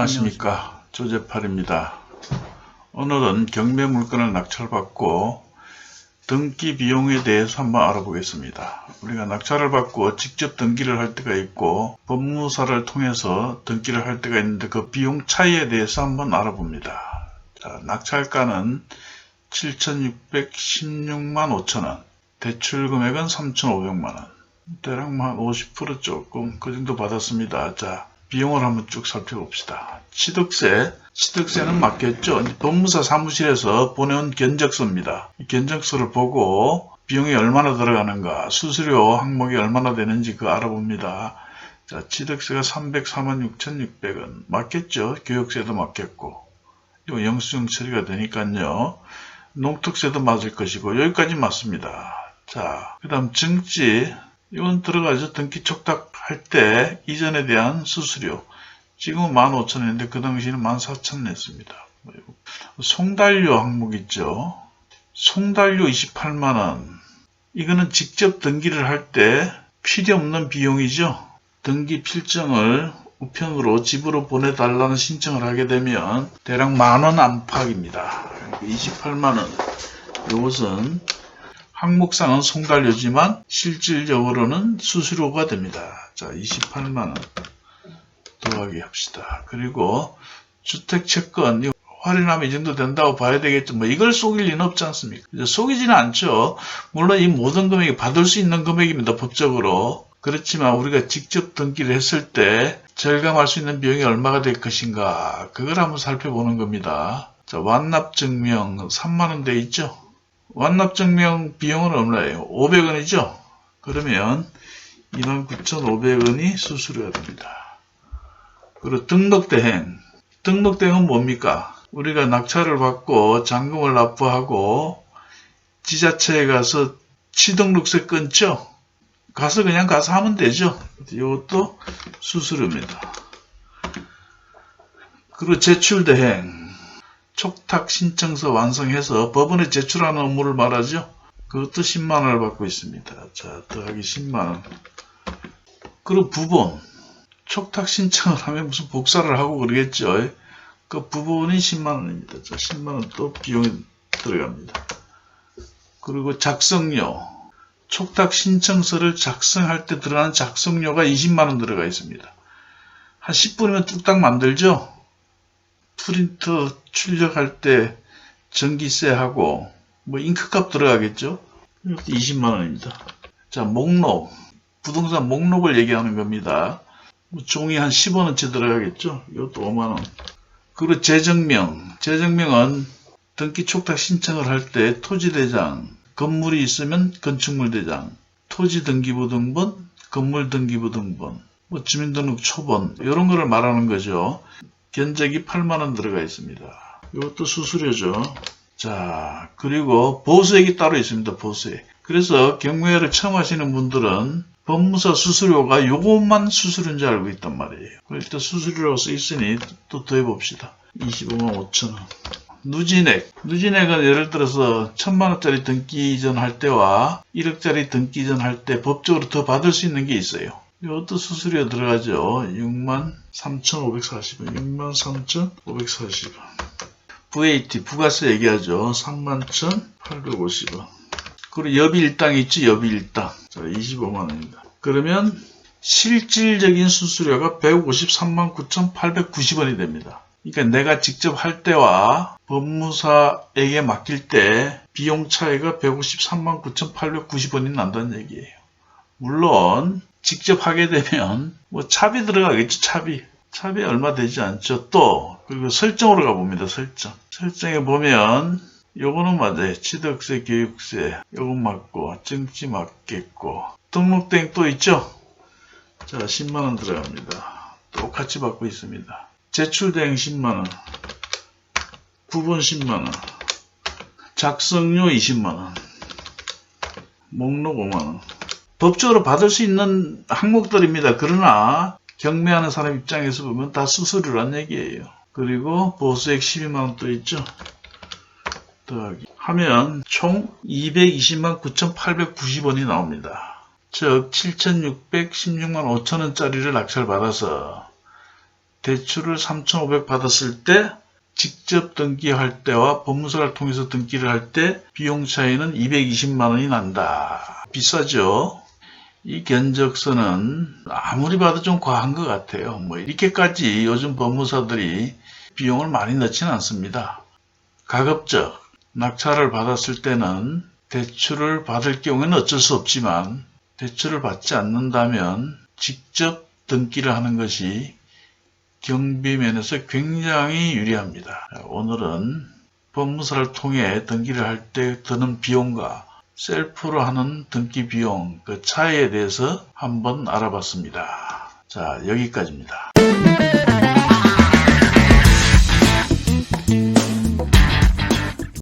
안녕하십니까 조재팔입니다. 오늘은 경매 물건을 낙찰받고 등기 비용에 대해서 한번 알아보겠습니다. 우리가 낙찰을 받고 직접 등기를 할 때가 있고 법무사를 통해서 등기를 할 때가 있는데 그 비용 차이에 대해서 한번 알아봅니다. 자, 낙찰가는 7,616만 5천원 대출 금액은 3,500만원 대략 한 50% 조금 그 정도 받았습니다. 자 비용을 한번 쭉 살펴봅시다. 취득세, 취득세는 맞겠죠? 법무사 사무실에서 보내온 견적서입니다. 이 견적서를 보고 비용이 얼마나 들어가는가, 수수료 항목이 얼마나 되는지 그 알아봅니다. 자, 취득세가 304만 6,600원. 맞겠죠? 교육세도 맞겠고. 이거 영수증 처리가 되니까요. 농특세도 맞을 것이고, 여기까지 맞습니다. 자, 그 다음 증지, 이건 들어가죠. 등기 촉탁 할 때 이전에 대한 수수료. 지금은 15,000원인데 그 당시에는 14,000원 냈습니다. 송달료 항목 있죠. 송달료 28만원. 이거는 직접 등기를 할 때 필요 없는 비용이죠. 등기 필정을 우편으로 집으로 보내달라는 신청을 하게 되면 대략 만원 안팎입니다. 28만원. 이것은 항목상은 송달료지만 실질적으로는 수수료가 됩니다. 자, 28만원 더하기 합시다. 그리고 주택채권 할인하면 이 정도 된다고 봐야 되겠죠. 뭐 이걸 속일 리는 없지 않습니까? 속이지는 않죠. 물론 이 모든 금액이 받을 수 있는 금액입니다. 법적으로. 그렇지만 우리가 직접 등기를 했을 때 절감할 수 있는 비용이 얼마가 될 것인가 그걸 한번 살펴보는 겁니다. 자, 완납 증명 3만원 돼 있죠? 완납증명 비용은 얼마예요? 500원이죠? 그러면 29,500원이 수수료가 됩니다. 그리고 등록대행. 등록대행은 뭡니까? 우리가 낙찰을 받고 잔금을 납부하고 지자체에 가서 취등록세 끊죠? 가서 그냥 가서 하면 되죠? 이것도 수수료입니다. 그리고 제출대행. 촉탁 신청서 완성해서 법원에 제출하는 업무를 말하죠. 그것도 10만 원을 받고 있습니다. 자, 더하기 10만 원. 그리고 부본. 촉탁 신청을 하면 무슨 복사를 하고 그러겠죠. 그 부분이 10만 원입니다. 자, 10만 원 또 비용이 들어갑니다. 그리고 작성료. 촉탁 신청서를 작성할 때 들어가는 작성료가 20만 원 들어가 있습니다. 한 10분이면 뚝딱 만들죠? 프린터 출력할 때 전기세하고 뭐 잉크값 들어가겠죠? 20만원입니다. 자, 목록. 부동산 목록을 얘기하는 겁니다. 뭐 종이 한 10원어치 들어가겠죠? 이것도 5만원. 그리고 재정명. 재정명은 등기 촉탁 신청을 할 때 토지대장, 건물이 있으면 건축물 대장, 토지 등기부 등본, 건물 등기부 등본, 뭐 주민등록 초본 이런 거를 말하는 거죠. 견적이 8만원 들어가 있습니다. 이것도 수수료죠. 자, 그리고 보수액이 따로 있습니다. 보수액. 그래서 경매를 처음 하시는 분들은 법무사 수수료가 요것만 수수료인 줄 알고 있단 말이에요. 일단 수수료라고 써 있으니 또 더해봅시다. 25만 5천원. 누진액. 누진액은 예를 들어서 1000만원짜리 등기 이전 할 때와 1억짜리 등기 이전 할 때 법적으로 더 받을 수 있는 게 있어요. 이것도 수수료 들어가죠. 63,540원. 63,540원. VAT, 부가세 얘기하죠. 31,850원. 그리고 여비 일당 있죠. 여비 일당. 자, 25만원입니다. 그러면 실질적인 수수료가 153만 9,890원이 됩니다. 그러니까 내가 직접 할 때와 법무사에게 맡길 때 비용 차이가 153만 9,890원이 난다는 얘기예요. 물론 직접 하게 되면 뭐 차비 들어가겠죠 차비. 차비 얼마 되지 않죠. 또 그리고 설정으로 가봅니다 설정. 설정에 보면 요거는 맞아요. 취득세 교육세. 요건 맞고 증지 맞겠고. 등록대행 또 있죠? 자 10만원 들어갑니다. 똑같이 받고 있습니다. 제출대행 10만원. 구분 10만원. 작성료 20만원. 목록 5만원 법적으로 받을 수 있는 항목들입니다. 그러나 경매하는 사람 입장에서 보면 다 수수료란 얘기예요. 그리고 보수액 12만원 또 있죠. 더하기 하면 총 220만 9,890원이 나옵니다. 즉 7,616만 5천원짜리를 낙찰받아서 대출을 3,500 받았을 때 직접 등기할 때와 법무사를 통해서 등기를 할 때 비용 차이는 220만 원이 난다. 비싸죠? 이 견적서는 아무리 봐도 좀 과한 것 같아요. 뭐 이렇게까지 요즘 법무사들이 비용을 많이 넣지는 않습니다. 가급적 낙찰을 받았을 때는 대출을 받을 경우에는 어쩔 수 없지만 대출을 받지 않는다면 직접 등기를 하는 것이 경비면에서 굉장히 유리합니다. 오늘은 법무사를 통해 등기를 할 때 드는 비용과 셀프로 하는 등기 비용 그 차이에 대해서 한번 알아봤습니다. 자, 여기까지입니다.